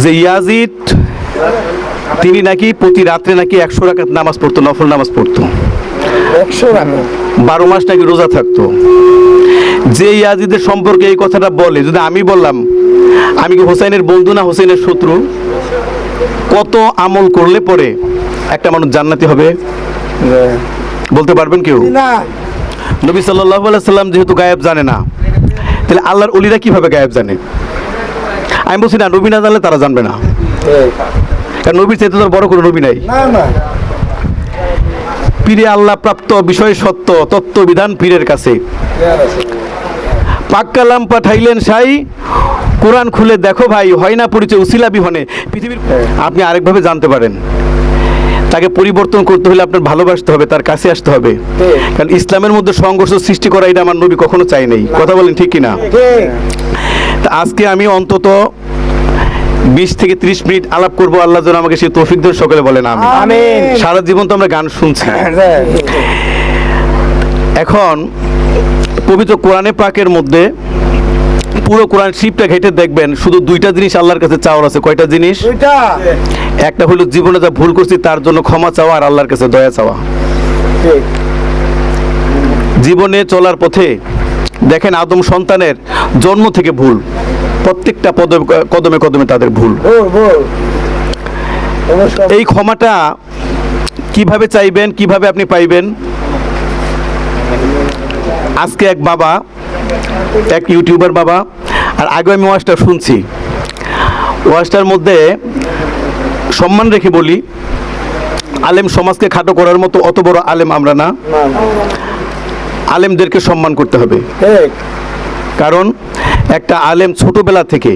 যে ইয়াজিদ তিনি নাকি প্রতি রাত্রে নাকি একশো রাকাত নামাজ পড়তো নফল নামাজ পড়তো। বারো মাস নাকি রোজা থাকতো। যে ইয়াজিদের সম্পর্কে এই কথাটা বলে যদি আমি বললাম আমি কি হোসেনের বন্ধু না হোসেনের শত্রু? কত আমল করলে পরে একটা মানুষ জান্নাতি হবে? বলতে পারবেন কেউ? নবী সাল্লাহ সাল্লাম যেহেতু গায়েব জানে না তাহলে আল্লাহর অলিরা কীভাবে গায়েব জানে? আমি বলছি না নবী না জানলে তারা জানবে না। কারণ নবীর চাইতে তো বড় কোনো নবী নাই। পীরে আল্লাহ প্রাপ্ত বিষয় সত্য তত্ত্ব বিধান পীরের কাছে। পাক্কালাম পাঠাইলেন সাই কোরআন খুলে দেখো ভাই হয় না পরিচয় উসিলা বিহনে। পৃথিবীর আপনি আরেকভাবে জানতে পারেন। তাকে পরিবর্তন করতে হলে আপনার ভালোবাসতে হবে তার কাছে আসতে হবে। কারণ ইসলামের মধ্যে সংঘর্ষ সৃষ্টি করা এটা আমার নবী কখনো চাই নাই। কথা বলেন ঠিক কিনা? আজকে আমি অন্তত বিশ থেকে ত্রিশ মিনিট আলাপ করব। আল্লাহ যেন আমাকে সেই তৌফিক দেন সকলে বলেন আমি সারা জীবন তো আমরা গান শুনছি। এখন পবিত্র কোরআনে পাকের মধ্যে পুরো কোরআন শিবটা ঘেটে দেখবেন শুধু দুইটা জিনিস আল্লাহর কাছে চাওয়ার আছে। কয়টা জিনিস? একটা হলো জীবনে যা ভুল করছি তার জন্য ক্ষমা চাওয়া আর আল্লাহর কাছে দয়া চাওয়া। জীবনে চলার পথে দেখেন আদম সন্তানের জন্ম থেকে ভুল। প্রত্যেকটা পদে কদমে কদমে তাদের ভুল। এই ক্ষমাটা কীভাবে চাইবেন কীভাবে আপনি পাইবেন? আজকে এক বাবা এক ইউটিউবার বাবা আর আগে আমি ওয়াজটা শুনছি। ওয়াজটার মধ্যে সম্মান রেখে বলি আলেম সমাজকে খাটো করার মতো অত বড় আলেম আমরা না। আলেমদেরকে সম্মান করতে হবে। কারণ একটা আলেম ছোটবেলা থেকে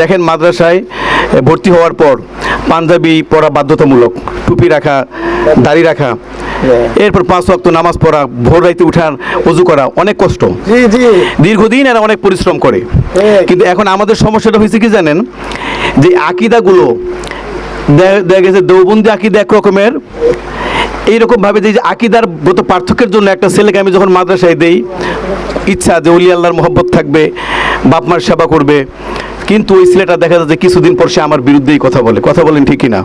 দেখেন মাদ্রাসায় ভর্তি হওয়ার পর পাঞ্জাবি পরা বাধ্যতামূলক টুপি রাখা দাড়ি রাখা এরপর পাঁচ ওয়াক্ত নামাজ পড়া ভোর রাইতে উঠান অজু করা অনেক কষ্ট। দীর্ঘদিন এরা অনেক পরিশ্রম করে। কিন্তু এখন আমাদের সমস্যাটা হয়েছে কি জানেন? যে আকিদাগুলো দেখা গেছে দৌবন্দি আকিদা এক রকমের এইরকম ভাবে যে আকিদার গত পার্থক্যের জন্য একটা ছেলেকে আমি যখন মাদ্রাসায় দেই ইচ্ছা যে অলি আল্লাহর মহব্বত থাকবে বাপ মার সেবা করবে কিন্তু ওই ছেলেটা দেখা যায় যে কিছুদিন পর সে আমার বিরুদ্ধেই কথা বলে। কথা বলেন ঠিকই না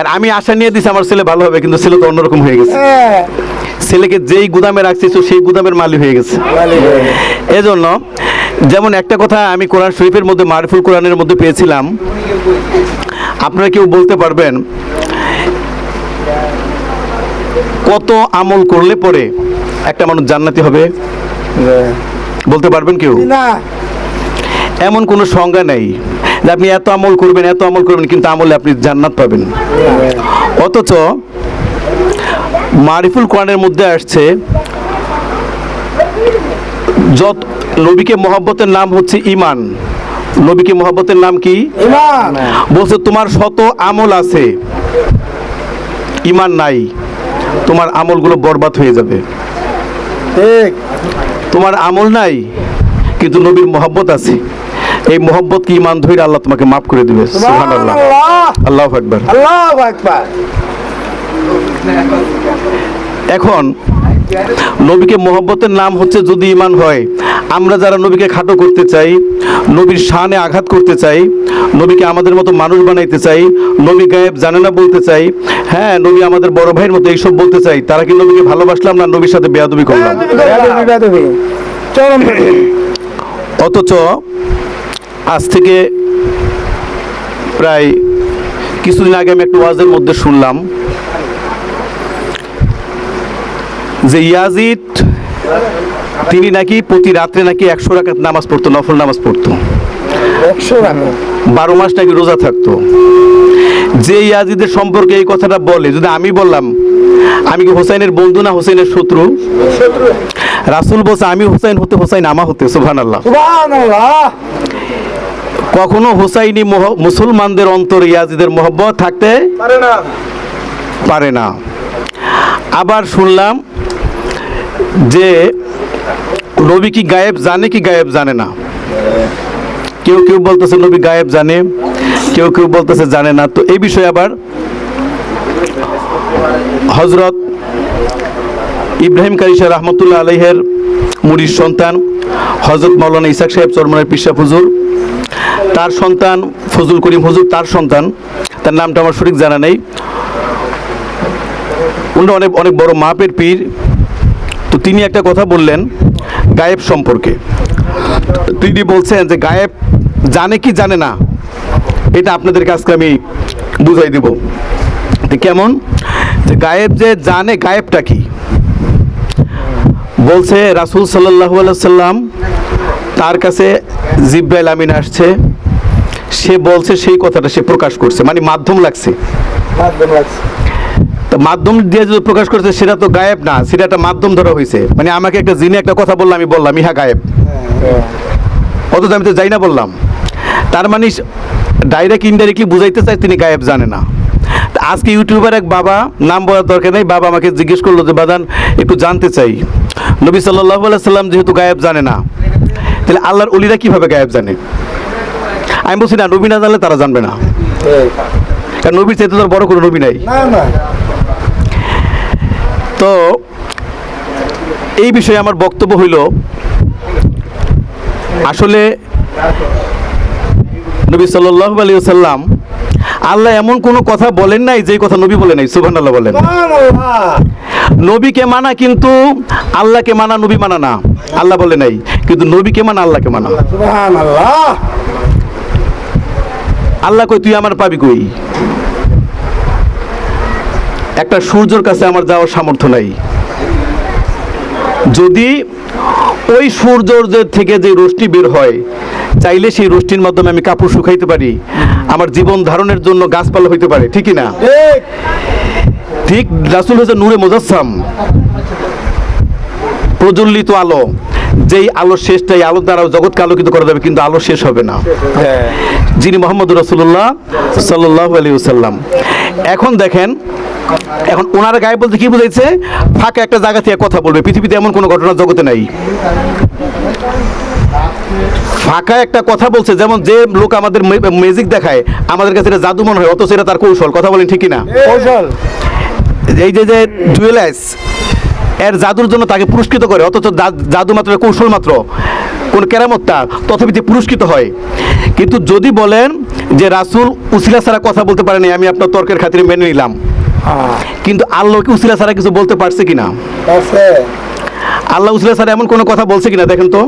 আর আমি আশা নিয়ে দিছি আমার ছেলে ভালো হবে কিন্তু ছেলে তো অন্যরকম হয়ে গেছে। ছেলেকে যেই গুদামে রাখছিস ও সেই গুদামের মালিক হয়ে গেছে। এজন্য যেমন একটা কথা আমি কোরআন শরীফের মধ্যে মারিফুল কোরআনের মধ্যে পেয়েছিলাম। আপনারা কেউ বলতে পারবেন কত আমল করলে পরে একটা মানুষ জান্নাতি হবে? বলতে পারবেন কেউ? না। এমন কোনো সংজ্ঞা নেই যে আপনি এত আমল করবেন এত আমল করবেন কিন্তু আমলে আপনি জান্নাত পাবেন। অথচ মারিফুল কোরআনের মধ্যে আসছে যত নবীকে মহব্বতের নাম হচ্ছে ইমান নবীকে মহব্বতের নাম কি? বলছে তোমার শত আমল আছে ইমান নাই। তোমার আমলগুলো বরবাদ হয়ে যাবে। তোমার আমল নাই কিন্তু নবীর মহব্বত আছে। এই মহব্বত কি ইমান ধৈর্য আল্লাহ তোমাকে মাফ করে দিবে। আল্লাহ আকবার। আল্লাহ আকবার। এখন নবীকে মহব্বতের নাম হচ্ছে যদি ইমান হয় আমরা যারা নবীকে খাটো করতে চাই নবীর শানে আঘাত করতে চাই নবীকে আমাদের মতো মানুষ বানাইতে চাই নবী গায়েব জানে না বলতে চাই হ্যাঁ নবী আমাদের বড় ভাইয়ের মতো এইসব বলতে চাই তারা কি নবীকে ভালোবাসলাম না নবীর সাথে বেয়াদবি করলাম। অথচ আজ থেকে প্রায় কিছুদিন আগে আমি একটা ওয়াজের মধ্যে শুনলাম যে ইয়াজিদ তিনি নাকি প্রতি রাত্রে নাকি একশো রাকাত নামাজ পড়তো নফল নামাজ পড়তো। বারো মাস নাকি রোজা থাকতো। যে ইয়াজিদের সম্পর্কে এই কথাটা বলে যদি আমি বললাম আমি কি হোসাইনের বন্ধু না হোসেনের শত্রু? রাসুল বলছে আমি হোসাইন হতে হোসাইন আমা হতে। সুবহান আল্লাহ কখনো হুসাইনি মুসলমানদের অন্তরে ইয়াজিদের মহব্বত থাকতে পারে না। পারে না। আবার শুনলাম যে নবী কি গায়েব জানে কি গায়েব জানে না? কেউ কেউ বলতেছে নবী গায়েব জানে, কেউ কেউ বলতেছে জানে না। তো এই বিষয়ে আবার হজরত ইব্রাহিম কারিশা রহমতুল্লাহ আলহের মুড়ির সন্তান হজরত মৌলানা ইসাক সাহেব চরমনের পিসা হুজুর, তার সন্তান ফজুল করিম হুজুর, তার সন্তান, তার নামটা আমার সঠিক জানা নেই। উনি অনেক অনেক বড় মাপের পীর। তো তিনি একটা কথা বললেন গায়েব সম্পর্কে। তিনি বলছেন যে গায়েব জানে কি জানে না, এটা আপনাদের কাছকে আমি বুঝাই দেব। কেমন? যে গায়েব যে জানে গায়েবটা কি? বলছে রাসুল সাল্লাহু সাল্লাম তার কাছে জিব্রাইল আমিন আসছে, সে বলছে সেই কথাটা সে প্রকাশ করছে মানে মাধ্যম লাগছে। মাধ্যম আছে তো মাধ্যম দিয়ে যদি প্রকাশ করছে সেটা তো গায়েব না সেটা একটা মাধ্যম ধরা হয়েছে। মানে আমাকে একটা জিনে একটা কথা বললাম আমি বললাম ইহা গায়েব। অথচ আমি তো যাই না বললাম। তার মানে ডাইরেক্ট ইনডাইরেক্টলি বুঝাইতে চাই তিনি গায়েব জানে না। আজকে ইউটিউবার এক বাবা নাম বলার দরকার নেই বাবা আমাকে জিজ্ঞেস করল যে বাদান একটু জানতে চাই। নবী সাল্লাহ সাল্লাম যেহেতু গায়েব জানে না তাহলে আল্লাহর অলিরা কীভাবে গায়েব জানে? আমি বলছি না নবী না জানলে তারা জানবে না। কারণ নবীর চাইতে তো বড় কোনো নবী নাই। না না। তো এই বিষয়ে আমার বক্তব্য হইল আসলে নবী সাল্লাহ আলী সাল্লাম আল্লাহ এমন কোনো কথা বলেন নাই যে কথা নবী বলে নাই সুবহান আল্লাহ বলেন নবীকে মানা কিন্তু আল্লাহকে মানা নবী মানা না আল্লাহ বলে নাই কিন্তু নবীকে মানা আল্লাহকে মানা। সুবহানাল্লাহ। আল্লাহ কই তুই আমার পাবি কই? একটা সূর্যর কাছে আমার যাওয়ার সামর্থ্য নাই। যদি ওই সূর্যর থেকে যে রশ্মি বের হয় চাইলে সেই রশ্মির মাধ্যমে আমি কাপড় শুকাইতে পারি। আমার জীবন ধারণের জন্য গাছপালা হইতে পারে ঠিকই না? ঠিক। রাসুল হচ্ছে নূরে মোজাসসাম। প্রজ্বলিত আলো যেই আলো শেষটা এই আলো দ্বারা জগৎকে আলোকিত করা যাবে কিন্তু আলো শেষ হবে না। হ্যাঁ। যিনি মোহাম্মদ রসুল্লাহ সাল্লাহ আলী সাল্লাম এখন দেখেন এখন ওনার গায়ে বলতে কি বুঝাইছে? ফাঁকা একটা জায়গা থেকে কথা বলবে। পৃথিবীতে এমন কোনো ঘটনা জগতে নাই। ফাঁকা একটা কথা বলছে যেমন যে লোক আমাদের ম্যাজিক দেখায় আমাদের কাছে এটা জাদু মনে হয় অথচ এটা তার কৌশল। কথা বলেন ঠিকই না কৌশল। এই যে যে জুয়েলার্স এর জাদুর জন্য তাকে পুরস্কৃত করে অথচ জাদু মাত্র কৌশল মাত্র কোন কেরামতটা তথাপি যে পুরস্কৃত হয়। কিন্তু যদি বলেন যে রাসূল উসিলা ছাড়া কথা বলতে পারেনি আমি আপনার তর্কের খাতিরে মেনে নিলাম। হ্যাঁ। কিন্তু আল্লাহ কি উসিলা ছাড়া কিছু বলতে পারছে কিনা? আল্লাহ উসিলা ছাড়া এমন কোনো কথা বলছে কিনা দেখেন তো।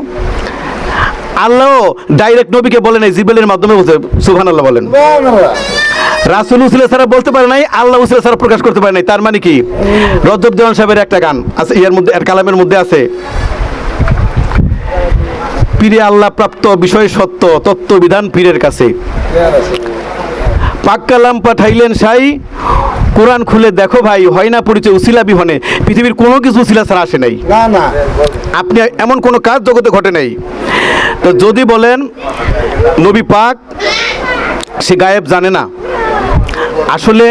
আল্লাহ ডাইরেক্ট নবীকে বলে নাই জিবেলের মাধ্যমে বলছে সুবহান আল্লাহ বলেন রাসুল উসিলা ছাড়া বলতে পারে নাই আল্লাহ উসিলা ছাড়া প্রকাশ করতে পারে নাই। তার মানে কি? রজব দেওয়ান সাহেবের একটা গান আছে ইয়ার মধ্যে এর কালামের মধ্যে আছে পীরে আল্লাহ প্রাপ্ত বিষয় সত্য তত্ত্ব বিধান পীরের কাছে। পাক কালাম পাঠাইলেন সাই কোরআন খুলে দেখো ভাই হয় না পরিচয় উসিলা বিহনে পৃথিবীর কোনো কিছু উসিলা ছাড়া আসে নাই। না না। আপনি এমন কোনো কাজ জগতে ঘটে নাই। তো যদি বলেন নবী পাক সে গায়েব জানে না আসলে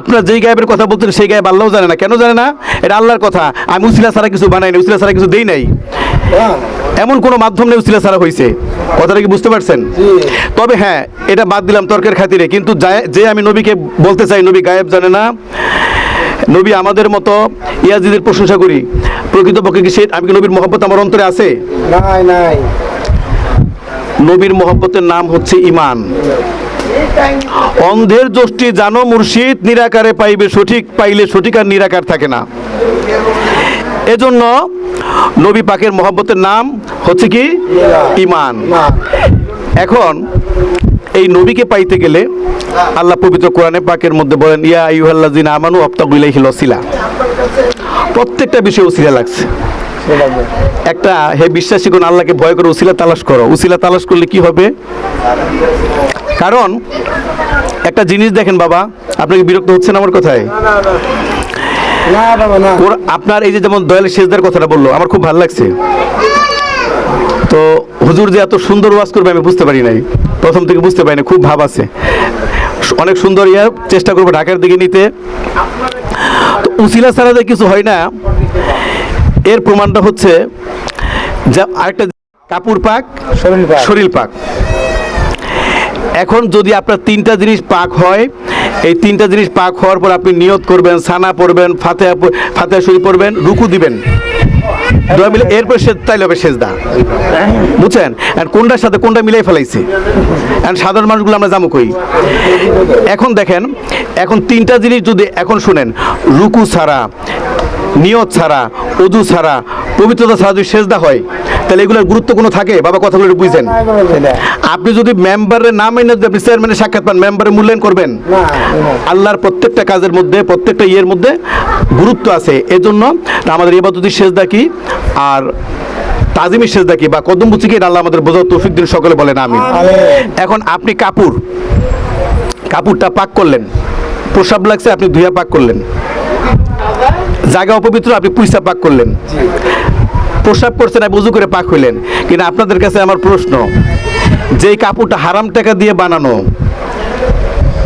আপনার যেই গায়েবের কথা বলছেন সেই গায়েব আল্লাহ জানে না। কেন জানে না? এটা আল্লাহর কথা। আমি উসিলা ছাড়া কিছু বানাই না উসিলা ছাড়া কিছু দেই নাই। এমন কোনো মাধ্যম নেই উসিলা ছাড়া হয়েছে কথাটা কি বুঝতে পারছেন? তবে হ্যাঁ এটা বাদ দিলাম তর্কের খাতিরে। কিন্তু যে আমি নবীকে বলতে চাই নবী গায়েব জানে না। নবী আমাদের মতো ইয়াজিদের প্রশংসা করি। প্রকৃতপক্ষে কি সে আমি কি নবীর মহব্বত আমার অন্তরে আছে? নাই নাই। নবীর মহব্বতের নাম হচ্ছে ইমান অন্ধের দোষটি জানো মুর্শিদ, নিরাকারে পাইবে সঠিক, পাইলে সঠিক আর নিরাকার থাকে না। এজন্য নবী পাকের মহব্বতের নাম হচ্ছে কি? ইমান এখন এই নবীকে পাইতে গেলে আল্লাহ পবিত্র কোরআনে পাকের মধ্যে বলেন, ইয়া আইয়ুহাল্লাযিনা আমানু আবতাগু ইলাইহিল ওসিলা প্রত্যেকটা বিষয়ে ওসিলা লাগছে। একটা হে বিশ্বাসী কোন আল্লাহকে ভয় করে উসিলা তালাশ করো। উসিলা তালাশ করলে কি হবে? কারণ একটা জিনিস দেখেন বাবা আপনাকে বিরক্ত হচ্ছেন আমার কথায়? আপনার এই যে যেমন দয়ালের শেষদার কথাটা বলল আমার খুব ভালো লাগছে। তো হুজুর যে এত সুন্দর ওয়াজ করবে আমি বুঝতে পারি নাই। প্রথম থেকে বুঝতে পারি না খুব ভাব আছে। অনেক সুন্দর ইয়া চেষ্টা করব ঢাকার দিকে নিতে। তো উসিলা ছাড়া যে কিছু হয় না এর প্রমাণটা হচ্ছে যা আরেকটা কাপুর পাক শরীর পাক। শরীর পাক। এখন যদি আপনার তিনটা জিনিস পাক হয়, এই তিনটা জিনিস পাক হওয়ার পর আপনি নিয়ত করবেন, সানা পড়বেন, ফাতেহা প- ফাতেহা শরীফ পড়বেন, রুকু দিবেন। দোয়া মিলে এরপর সে তাইলে হবে সেজদা। বুঝছেন? আর কোনটার সাথে কোনটা মিলাই ফেলাইছে? আর সাধারণ মানুষগুলো আমরা জামু কই। এখন দেখেন, এখন তিনটা জিনিস যদি এখন শুনেন, রুকু ছাড়া, নিয়ত ছাড়া অজু ছাড়া পবিত্রতা ছাড়া যদি সেজদা হয় তাহলে এগুলোর গুরুত্ব কোনো থাকে? বাবা কথাগুলো বুঝছেন আপনি যদি মেম্বারের নাম এনে যদি আপনি চেয়ারম্যানের সাক্ষাৎ পান মেম্বারের মূল্যায়ন করবেন? আল্লাহর প্রত্যেকটা কাজের মধ্যে প্রত্যেকটা ইয়ের মধ্যে গুরুত্ব আছে। এজন্য আমাদের এবাদতি সেজদা কি? আর তাজিমি সেজদা কি? বা কদম বুচি কি? এটা আল্লাহ আমাদের বোঝা তৌফিক দিন সকলে বলেন আমি এখন আপনি কাপুর কাপড়টা পাক করলেন। প্রসাব লাগছে আপনি ধুইয়া পাক করলেন। জায়গা অপবিত্র আপনি পুইসা পাক করলেন। প্রসাব করছেন আপনি উজু করে পাক হইলেন। কিন্তু আপনাদের কাছে আমার প্রশ্ন, যেই কাপড়টা হারাম টাকা দিয়ে বানানো,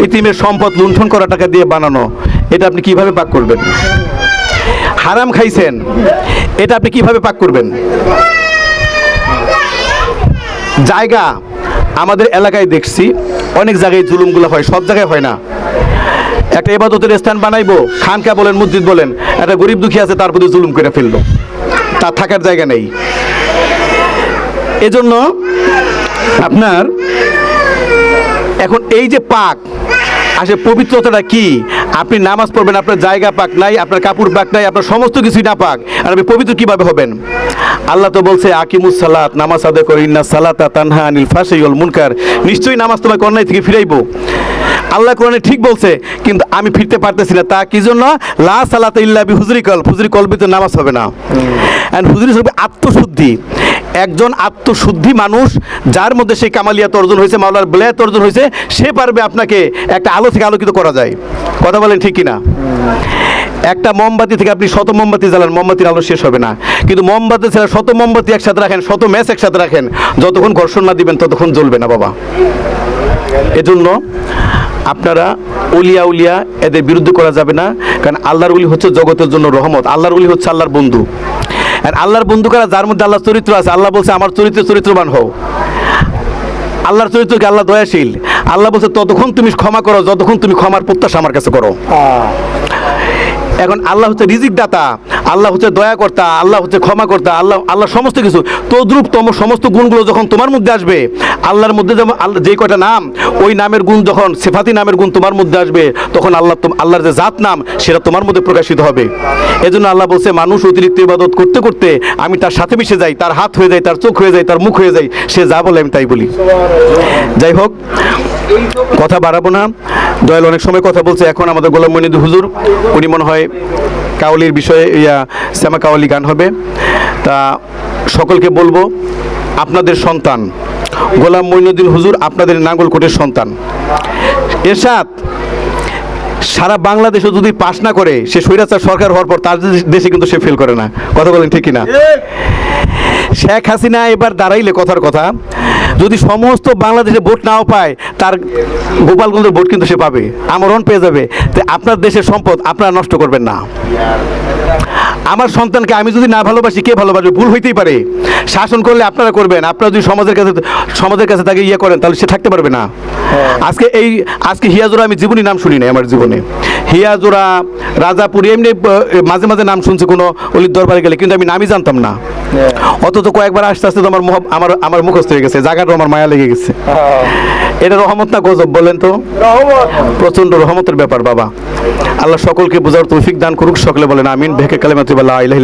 ইতিমের সম্পদ লুণ্ঠন করা টাকা দিয়ে বানানো, এটা আপনি কীভাবে পাক করবেন? হারাম খাইছেন, এটা আপনি কীভাবে পাক করবেন? জায়গা আমাদের এলাকায় দেখছি, অনেক জায়গায় জুলুমগুলো হয়, সব জায়গায় হয় না। একটা এবাদতের স্থান বানাইবো, খানকা বলেন, মসজিদ বলেন, একটা গরিব দুঃখী আছে, তার প্রতি জুলুম করে ফেলল। তার থাকার জায়গা নেই। এজন্য আপনার এখন এই যে পাক আসে পবিত্রতাটা কি? আপনি নামাজ পড়বেন, আপনার জায়গা পাক নাই, আপনার কাপড় পাক নাই, আপনার সমস্ত কিছুই না পাক, আর আপনি পবিত্র কীভাবে হবেন? আল্লাহ তো বলছে, আকিমুস সালাত, নামাজ আদায় করি না সালাতা তানহা আনিল ফাশাইউল মুনকার। নিশ্চয়ই নামাজ তোমাকে অন্যায় থেকে ফিরাইবো। আল্লাহ কোরআনে ঠিক বলছে কিন্তু আমি ফিরতে পারতেছি না। তা কি জন্য? লা সালাত ইল্লা বি হুজরি কল হুজরি কলবিতে নামাজ হবে না। অ্যান্ড হুজরি হবে আত্মশুদ্ধি। একজন আত্মশুদ্ধি মানুষ যার মধ্যে সেই কামালিয়াত অর্জন হয়েছে মাওলার বেলায়াত অর্জন হয়েছে সে পারবে আপনাকে একটা আলো থেকে আলোকিত করা যায়। কথা বলেন ঠিক কিনা? একটা মোমবাতি থেকে আপনি শত মোমবাতি জ্বালান মোমবাতির আলো শেষ হবে না। কিন্তু মোমবাতি ছাড়া শত মোমবাতি একসাথে রাখেন শত ম্যাচ একসাথে রাখেন যতক্ষণ ঘর্ষণ না দিবেন ততক্ষণ জ্বলবে না বাবা। এজন্য আপনারা উলিয়া উলিয়া এদের বিরুদ্ধে করা যাবে না, কারণ আল্লাহর উলি হচ্ছে জগতের জন্য রহমত, আল্লাহর উলি হচ্ছে আল্লাহর বন্ধু। আর আল্লাহর বন্ধু কারা? যার মধ্যে আল্লাহর চরিত্র আছে, আল্লাহ বলছে, আমার চরিত্র চরিত্রবান হও। আল্লাহর চরিত্রকে আল্লাহ দয়াশীল। আল্লাহ বলছে, ততক্ষণ তুমি ক্ষমা করো, যতক্ষণ তুমি ক্ষমার প্রত্যাশা আমার কাছে করো। এখন আল্লাহ হচ্ছে রিজিক দাতা আল্লাহ হচ্ছে দয়া কর্তা আল্লাহ হচ্ছে ক্ষমা কর্তা আল্লাহ আল্লাহ সমস্ত কিছু। তদ্রূপ তম সমস্ত গুণগুলো যখন তোমার মধ্যে আসবে, আল্লাহর মধ্যে যেমন যে কয়টা নাম, ওই নামের গুণ যখন, সেফাতি নামের গুণ তোমার মধ্যে আসবে, তখন আল্লাহ আল্লাহর যে জাত নাম, সেটা তোমার মধ্যে প্রকাশিত হবে। এজন্য আল্লাহ বলছে, মানুষ অতিরিক্ত ইবাদত করতে করতে আমি তার সাথে মিশে যাই, তার হাত হয়ে যায়, তার চোখ হয়ে যায়, তার মুখ হয়ে যায়, সে যা বলে আমি তাই বলি। যাই হোক কথা বাড়াবো না। দয়াল অনেক সময় কথা বলছে এখন আমাদের গোলাম মনিদ হুজুর উনি মনে হয় কাওয়ালির বিষয়ে ইয়া শ্যামা কাওয়ালি গান হবে। তা সকলকে বলব আপনাদের সন্তান গোলাম মঈনুদ্দিন হুজুর আপনাদের নাঙ্গলকোটের সন্তান। এরশাদ সারা বাংলাদেশে যদি পাশ না করে সে স্বৈরাচার সরকার হওয়ার পর তার দেশে- দেশে কিন্তু সে ফেল করে না। কথা বলেন ঠিক কিনা? শেখ হাসিনা এবার দাঁড়াইলে কথার কথা যদি সমস্ত বাংলাদেশে ভোট নাও পায় তার গোপালগঞ্জের ভোট কিন্তু সে পাবে। আমরণ পেয়ে যাবে। আপনার দেশের সম্পদ আপনারা নষ্ট করবেন না। আমার সন্তানকে আমি যদি না ভালোবাসি কে ভালোবাসবে? ভুল হইতেই পারে। শাসন করলে আপনারা করবেন। আপনারা যদি সমাজের কাছে সমাজের কাছে তাকে ইয়ে করেন তাহলে সে থাকতে পারবে না। আজকে এই আজকে হিয়াজোরা আমি জীবনী নাম শুনি নাই আমার জীবনে। হিয়াজোরা রাজাপুর এমনি মাঝে মাঝে নাম শুনছি কোনো অলির দরবারে গেলে কিন্তু আমি নামই জানতাম না। অথচ কয়েকবার আস্তে আস্তে আমার আমার আমার মুখস্থ হয়ে গেছে জায়গাটা আমার মায়া লেগে গেছে। এটা রহমত না গজব বলেন তো? প্রচণ্ড রহমতের ব্যাপার বাবা। আল্লাহ সকলকে বোঝার তৌফিক দান করুক সকলে বলেন আমিন ভেকে কালেমাতুল্লাহ